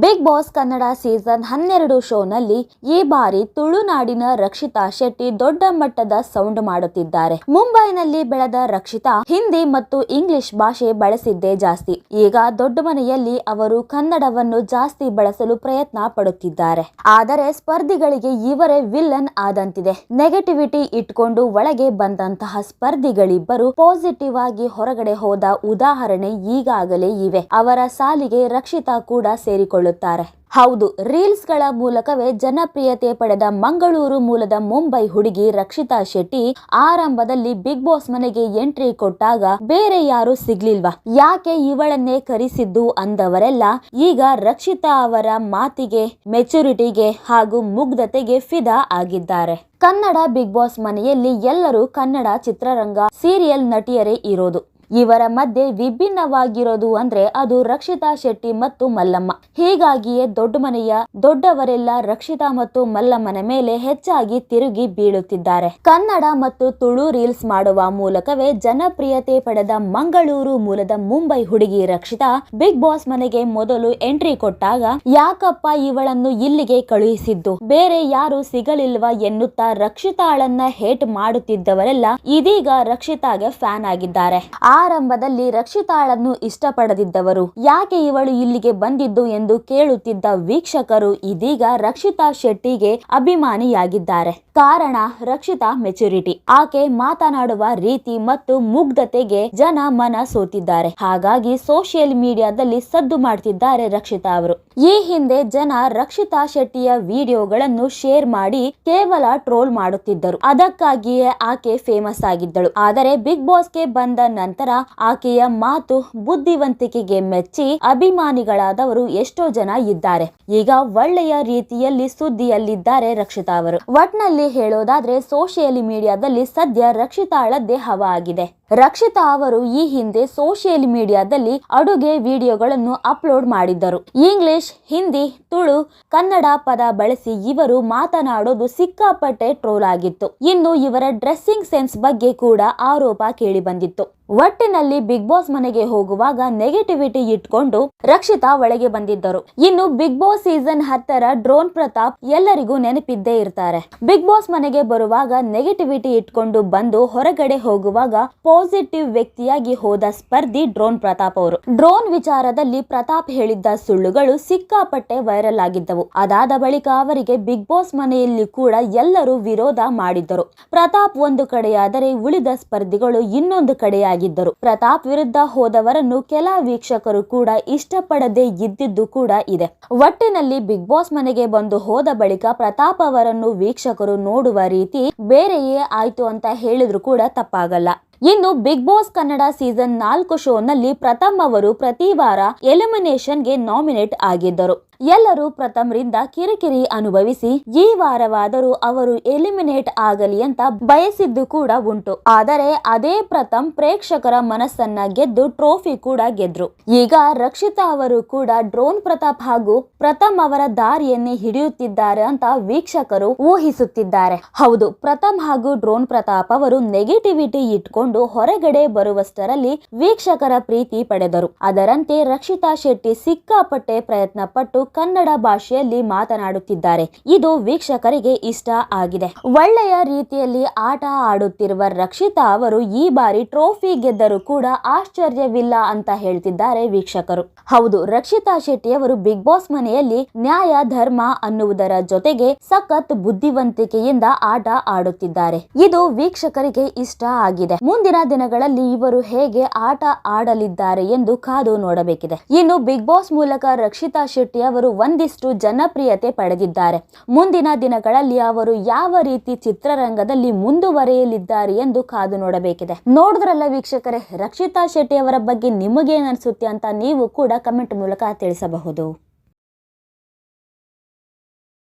Big boss Kannada season ಹನ್ನೆರಡು ಶೋನಲ್ಲಿ ಈ ಬಾರಿ ತುಳುನಾಡಿನ ರಕ್ಷಿತಾ ಶೆಟ್ಟಿ ದೊಡ್ಡ ಮಟ್ಟದ ಸೌಂಡ್ ಮಾಡುತ್ತಿದ್ದಾರೆ. ಮುಂಬೈನಲ್ಲಿ ಬೆಳೆದ ರಕ್ಷಿತಾ ಹಿಂದಿ ಮತ್ತು ಇಂಗ್ಲಿಷ್ ಭಾಷೆ ಬಳಸಿದ್ದೇ ಜಾಸ್ತಿ. ಈಗ ದೊಡ್ಡ ಮನೆಯಲ್ಲಿ ಅವರು ಕನ್ನಡವನ್ನು ಜಾಸ್ತಿ ಬಳಸಲು ಪ್ರಯತ್ನ ಪಡುತ್ತಿದ್ದಾರೆ. ಆದರೆ ಸ್ಪರ್ಧಿಗಳಿಗೆ ಇವರೇ ವಿಲ್ಲನ್ ಆದಂತಿದೆ. ನೆಗೆಟಿವಿಟಿ ಇಟ್ಕೊಂಡು ಒಳಗೆ ಬಂದಂತಹ ಸ್ಪರ್ಧಿಗಳಿಬ್ಬರು ಪಾಸಿಟಿವ್ ಆಗಿ ಹೊರಗಡೆ ಹೋದ ಉದಾಹರಣೆ ಈಗಾಗಲೇ ಇವೆ. ಅವರ ಸಾಲಿಗೆ ರಕ್ಷಿತಾ ಕೂಡ ಸೇರಿಕೊಳ್ಳುತ್ತಾರೆ ಹೌದು ರೀಲ್ಸ್ಗಳ ಮೂಲಕವೇ ಜನಪ್ರಿಯತೆ ಪಡೆದ ಮಂಗಳೂರು ಮೂಲದ ಮುಂಬೈ ಹುಡುಗಿ ರಕ್ಷಿತಾ ಶೆಟ್ಟಿ ಆರಂಭದಲ್ಲಿ ಬಿಗ್ ಬಾಸ್ ಮನೆಗೆ ಎಂಟ್ರಿ ಕೊಟ್ಟಾಗ ಬೇರೆ ಯಾರು ಸಿಗ್ಲಿಲ್ವಾ? ಯಾಕೆ ಇವಳನ್ನೇ ಕರೆಸಿದ್ದು ಅಂದವರೆಲ್ಲ ಈಗ ರಕ್ಷಿತಾ ಅವರ ಮಾತಿಗೆ, ಮೆಚುರಿಟಿಗೆ ಹಾಗೂ ಮುಗ್ಧತೆಗೆ ಫಿದಾ ಆಗಿದ್ದಾರೆ. ಕನ್ನಡ ಬಿಗ್ ಬಾಸ್ ಮನೆಯಲ್ಲಿ ಎಲ್ಲರೂ ಕನ್ನಡ ಚಿತ್ರರಂಗ ಸೀರಿಯಲ್ ನಟಿಯರೇ ಇರೋದು. ಇವರ ಮಧ್ಯೆ ವಿಭಿನ್ನವಾಗಿರೋದು ಅಂದ್ರೆ ಅದು ರಕ್ಷಿತಾ ಶೆಟ್ಟಿ ಮತ್ತು ಮಲ್ಲಮ್ಮ. ಹೀಗಾಗಿಯೇ ದೊಡ್ಡ ಮನೆಯ ದೊಡ್ಡವರೆಲ್ಲ ರಕ್ಷಿತಾ ಮತ್ತು ಮಲ್ಲಮ್ಮನ ಮೇಲೆ ಹೆಚ್ಚಾಗಿ ತಿರುಗಿ ಬೀಳುತ್ತಿದ್ದಾರೆ. ಕನ್ನಡ ಮತ್ತು ತುಳು ರೀಲ್ಸ್ ಮಾಡುವ ಮೂಲಕವೇ ಜನಪ್ರಿಯತೆ ಪಡೆದ ಮಂಗಳೂರು ಮೂಲದ ಮುಂಬೈ ಹುಡುಗಿ ರಕ್ಷಿತಾ ಬಿಗ್ ಬಾಸ್ ಮನೆಗೆ ಮೊದಲು ಎಂಟ್ರಿ ಕೊಟ್ಟಾಗ ಯಾಕಪ್ಪ ಇವಳನ್ನು ಇಲ್ಲಿಗೆ ಕಳುಹಿಸಿದ್ದು? ಬೇರೆ ಯಾರು ಸಿಗಲಿಲ್ವಾ ಎನ್ನುತ್ತಾ ರಕ್ಷಿತಾಳನ್ನ ಹೇಟ್ ಮಾಡುತ್ತಿದ್ದವರೆಲ್ಲ ಇದೀಗ ರಕ್ಷಿತಾಗೆ ಫ್ಯಾನ್ ಆಗಿದ್ದಾರೆ. ಆರಂಭದಲ್ಲಿ ರಕ್ಷಿತಾಳನ್ನು ಇಷ್ಟಪಡದಿದ್ದವರು. ಯಾಕೆ ಇವಳು ಇಲ್ಲಿಗೆ ಬಂದಿದ್ದು ಎಂದು ಕೇಳುತ್ತಿದ್ದ ವೀಕ್ಷಕರು ಇದೀಗ ರಕ್ಷಿತಾ ಶೆಟ್ಟಿಗೆ ಅಭಿಮಾನಿಯಾಗಿದ್ದಾರೆ. ಕಾರಣ ರಕ್ಷಿತಾ ಮೆಚುರಿಟಿ ಆಕೆ ಮಾತನಾಡುವ ರೀತಿ ಮತ್ತು ಮುಗ್ಧತೆಗೆ ಜನ ಮನ ಸೋತಿದ್ದಾರೆ. ಹಾಗಾಗಿ ಸೋಷಿಯಲ್ ಮೀಡಿಯಾದಲ್ಲಿ ಸದ್ದು ಮಾಡ್ತಿದ್ದಾರೆ ರಕ್ಷಿತಾ ಅವರು. ಈ ಹಿಂದೆ ಜನ ರಕ್ಷಿತಾ ಶೆಟ್ಟಿಯ ವಿಡಿಯೋಗಳನ್ನು ಶೇರ್ ಮಾಡಿ ಕೇವಲ ಟ್ರೋಲ್ ಮಾಡುತ್ತಿದ್ದರು. ಅದಕ್ಕಾಗಿಯೇ ಆಕೆ ಫೇಮಸ್ ಆಗಿದ್ದಳು. ಆದರೆ ಬಿಗ್ ಬಾಸ್ಗೆ ಬಂದ ನಂತರ ಆಕೆಯ ಮಾತು ಬುದ್ಧಿವಂತಿಕೆಗೆ ಮೆಚ್ಚಿ ಅಭಿಮಾನಿಗಳಾದವರು ಎಷ್ಟೋ ಜನ ಇದ್ದಾರೆ. ಈಗ ಒಳ್ಳೆಯ ರೀತಿಯಲ್ಲಿ ಸುದ್ದಿಯಲ್ಲಿದ್ದಾರೆ ರಕ್ಷಿತಾ ಅವರು. ಒಟ್ನಲ್ಲಿ ಹೇಳೋದಾದ್ರೆ ಸೋಷಿಯಲ್ ಮೀಡಿಯಾದಲ್ಲಿ ಸದ್ಯ ರಕ್ಷಿತಾಳದ್ದೇ ಹವಾ ಆಗಿದೆ ರಕ್ಷಿತಾ ಅವರು ಈ ಹಿಂದೆ ಸೋಷಿಯಲ್ ಮೀಡಿಯಾದಲ್ಲಿ ಅಡುಗೆ ವಿಡಿಯೋಗಳನ್ನು ಅಪ್ಲೋಡ್ ಮಾಡಿದ್ದರು. ಇಂಗ್ಲಿಷ್, ಹಿಂದಿ, ತುಳು, ಕನ್ನಡ ಪದ ಬಳಸಿ ಇವರು ಮಾತನಾಡೋದು ಸಿಕ್ಕಾಪಟ್ಟೆ ಟ್ರೋಲ್ ಆಗಿತ್ತು. ಇನ್ನು ಇವರ ಡ್ರೆಸ್ಸಿಂಗ್ ಸೆನ್ಸ್ ಬಗ್ಗೆ ಕೂಡ ಆರೋಪ ಕೇಳಿ ಬಂದಿತ್ತು ಒಟ್ಟಿನಲ್ಲಿ ಬಿಗ್ ಬಾಸ್ ಮನೆಗೆ ಹೋಗುವಾಗ ನೆಗೆಟಿವಿಟಿ ಇಟ್ಕೊಂಡು ರಕ್ಷಿತಾ ಒಳಗೆ ಬಂದಿದ್ದರು. ಇನ್ನು ಬಿಗ್ ಬಾಸ್ ಸೀಸನ್ ಹತ್ತರ ಡ್ರೋನ್ ಪ್ರತಾಪ್ ಎಲ್ಲರಿಗೂ ನೆನಪಿದ್ದೇ ಇರ್ತಾರೆ. ಬಿಗ್ ಬಾಸ್ ಮನೆಗೆ ಬರುವಾಗ ನೆಗೆಟಿವಿಟಿ ಇಟ್ಕೊಂಡು ಬಂದು ಹೊರಗಡೆ ಹೋಗುವಾಗ ಪಾಸಿಟಿವ್ ವ್ಯಕ್ತಿಯಾಗಿ ಹೋದ ಸ್ಪರ್ಧಿ ಡ್ರೋನ್ ಪ್ರತಾಪ್ ಅವರು. ಡ್ರೋನ್ ವಿಚಾರದಲ್ಲಿ ಪ್ರತಾಪ್ ಹೇಳಿದ್ದ ಸುಳ್ಳುಗಳು ಸಿಕ್ಕಾಪಟ್ಟೆ ವೈರಲ್ ಆಗಿದ್ದವು. ಅದಾದ ಬಳಿಕ ಅವರಿಗೆ ಬಿಗ್ ಬಾಸ್ ಮನೆಯಲ್ಲಿ ಕೂಡ ಎಲ್ಲರೂ ವಿರೋಧ ಮಾಡಿದ್ದರು. ಪ್ರತಾಪ್ ಒಂದು ಕಡೆಯಾದರೆ ಉಳಿದ ಸ್ಪರ್ಧಿಗಳು ಇನ್ನೊಂದು ಕಡೆಯಾಗಿದ್ದರು. ಪ್ರತಾಪ್ ವಿರುದ್ಧ ಹೋದವರನ್ನು ಕೆಲ ವೀಕ್ಷಕರು ಕೂಡ ಇಷ್ಟಪಡದೆ ಇದ್ದಿದ್ದು ಕೂಡ ಇದೆ. ಒಟ್ಟಿನಲ್ಲಿ ಬಿಗ್ ಬಾಸ್ ಮನೆಗೆ ಬಂದು ಹೋದ ಬಳಿಕ ಪ್ರತಾಪ್ ಅವರನ್ನು ವೀಕ್ಷಕರು ನೋಡುವ ರೀತಿ ಬೇರೆಯೇ ಆಯ್ತು ಅಂತ ಹೇಳಿದ್ರು ಕೂಡ ತಪ್ಪಾಗಲ್ಲ. ಇನ್ನು ಬಿಗ್ ಬಾಸ್ ಕನ್ನಡ ಸೀಸನ್ ನಾಲ್ಕು ಶೋನಲ್ಲಿ ಪ್ರಥಮ್ ಅವರು ಪ್ರತಿ ವಾರ ಎಲಿಮಿನೇಷನ್ಗೆ ನಾಮಿನೇಟ್ ಆಗಿದ್ದರು. ಎಲ್ಲರೂ ಪ್ರಥಮ್ರಿಂದ ಕಿರಿಕಿರಿ ಅನುಭವಿಸಿ, ಈ ವಾರವಾದರೂ ಅವರು ಎಲಿಮಿನೇಟ್ ಆಗಲಿ ಅಂತ ಬಯಸಿದ್ದು ಕೂಡ ಉಂಟು. ಆದರೆ ಅದೇ ಪ್ರಥಮ್ ಪ್ರೇಕ್ಷಕರ ಮನಸ್ಸನ್ನ ಗೆದ್ದು ಟ್ರೋಫಿ ಕೂಡ ಗೆದ್ರು. ಈಗ ರಕ್ಷಿತಾ ಅವರು ಕೂಡ ಡ್ರೋನ್ ಪ್ರತಾಪ್ ಹಾಗೂ ಪ್ರಥಮ್ ಅವರ ದಾರಿಯನ್ನೇ ಹಿಡಿಯುತ್ತಿದ್ದಾರೆ ಅಂತ ವೀಕ್ಷಕರು ಊಹಿಸುತ್ತಿದ್ದಾರೆ. ಹೌದು, ಪ್ರಥಮ್ ಹಾಗೂ ಡ್ರೋನ್ ಪ್ರತಾಪ್ ಅವರು ನೆಗೆಟಿವಿಟಿ ಇಟ್ಕೊಂಡು ಹೊರಗಡೆ ಬರುವಷ್ಟರಲ್ಲಿ ವೀಕ್ಷಕರ ಪ್ರೀತಿ ಪಡೆದರು. ಅದರಂತೆ ರಕ್ಷಿತಾ ಶೆಟ್ಟಿ ಸಿಕ್ಕಾಪಟ್ಟೆ ಪ್ರಯತ್ನ ಪಟ್ಟು ಕನ್ನಡ ಭಾಷೆಯಲ್ಲಿ ಮಾತನಾಡುತ್ತಿದ್ದಾರೆ. ಇದು ವೀಕ್ಷಕರಿಗೆ ಇಷ್ಟ ಆಗಿದೆ. ಒಳ್ಳೆಯ ರೀತಿಯಲ್ಲಿ ಆಟ ಆಡುತ್ತಿರುವ ರಕ್ಷಿತಾ ಅವರು ಈ ಬಾರಿ ಟ್ರೋಫಿ ಗೆದ್ದರೂ ಕೂಡ ಆಶ್ಚರ್ಯವಿಲ್ಲ ಅಂತ ಹೇಳ್ತಿದ್ದಾರೆ ವೀಕ್ಷಕರು. ಹೌದು, ರಕ್ಷಿತಾ ಶೆಟ್ಟಿ ಅವರು ಬಿಗ್ ಬಾಸ್ ಮನೆಯಲ್ಲಿ ನ್ಯಾಯ, ಧರ್ಮ ಅನ್ನುವುದರ ಜೊತೆಗೆ ಸಖತ್ ಬುದ್ಧಿವಂತಿಕೆಯಿಂದ ಆಟ ಆಡುತ್ತಿದ್ದಾರೆ. ಇದು ವೀಕ್ಷಕರಿಗೆ ಇಷ್ಟ ಆಗಿದೆ. ಮುಂದಿನ ದಿನಗಳಲ್ಲಿ ಇವರು ಹೇಗೆ ಆಟ ಆಡಲಿದ್ದಾರೆ ಎಂದು ಕಾದು ನೋಡಬೇಕಿದೆ. ಇನ್ನು ಬಿಗ್ ಬಾಸ್ ಮೂಲಕ ರಕ್ಷಿತಾ ಶೆಟ್ಟಿ ಅವರು ಒಂದಿಷ್ಟು ಜನಪ್ರಿಯತೆ ಪಡೆದಿದ್ದಾರೆ. ಮುಂದಿನ ದಿನಗಳಲ್ಲಿ ಅವರು ಯಾವ ರೀತಿ ಚಿತ್ರರಂಗದಲ್ಲಿ ಮುಂದುವರಿಯಲಿದ್ದಾರೆ ಎಂದು ಕಾದು ನೋಡಬೇಕಿದೆ. ನೋಡಿದ್ರಲ್ಲ ವೀಕ್ಷಕರೇ, ರಕ್ಷಿತಾ ಶೆಟ್ಟಿ ಅವರ ಬಗ್ಗೆ ನಿಮಗೇನು ಅನಿಸುತ್ತೆ ಅಂತ ನೀವು ಕೂಡ ಕಮೆಂಟ್ ಮೂಲಕ ತಿಳಿಸಬಹುದು.